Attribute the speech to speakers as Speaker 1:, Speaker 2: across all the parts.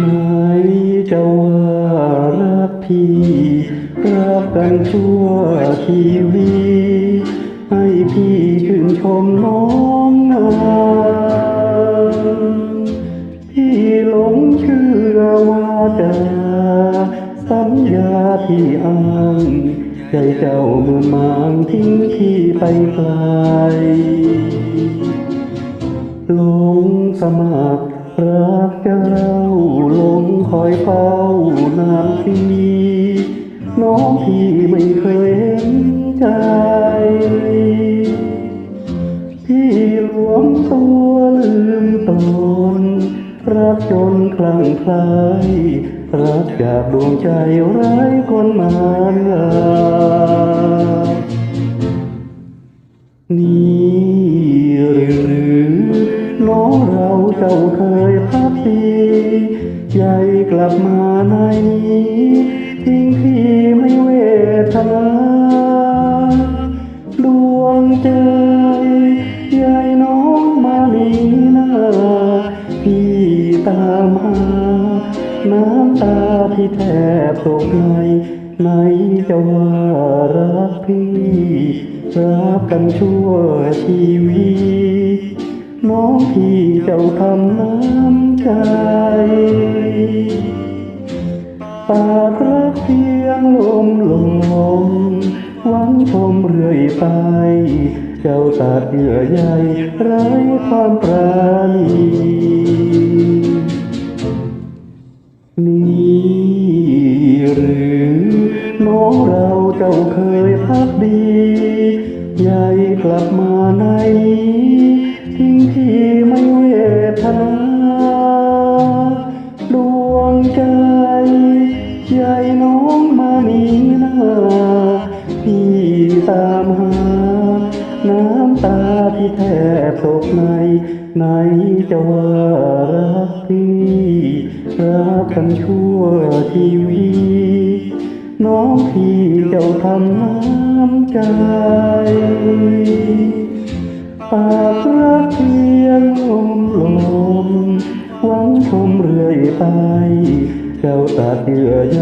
Speaker 1: ไหนจะว่ารักพี่รักกันชั่วทีวีให้พี่ชื่นชมน้องนานพี่หลงเชื่อว่าจะสัญญาที่อ้างใจเจ้าเมื่อมางทิ้งที่ไปไกลหลงสมัคร รักเจ้าลงคอยเฝ้านานทีน้องพี่ไม่เคยเห็นใจ พี่หลวมตัวลืมตน รักจนคลั่งคล้รักจากดวงใจไร้คนมานงา เราเจ้าเคยพักดีใหญ่กลับมาในนี้ทิ้งพี่ไม่เวทนาดวงใจใหญ่น้องมานีนาพี่ตามหาน้ำตาที่แทบตกในไหนจะว่ารักพี่ รักกันชั่วชีวิต น้องพี่เจ้าทำน้ำใจปารักเพียงลมลมหวังชมเรื่อยไป เจ้าตัดเยื่อใยไร้ความปราณีนี่หรือน้องเราเจ้าเคยพักดี ใหญ่กลับมาใน ใหญ่น้องมานีนาพี่ตามหา น้ำตาที่แทบตกในไหนจะว่ารักพี่รักกันชั่วชีวิตน้องพี่เจ้าทำน้ำใจปากรักเพียงลมลมหวังชมเรื่อยไป เจ้าตัดเยื่อใย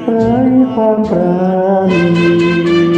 Speaker 1: ไร้ความปราณี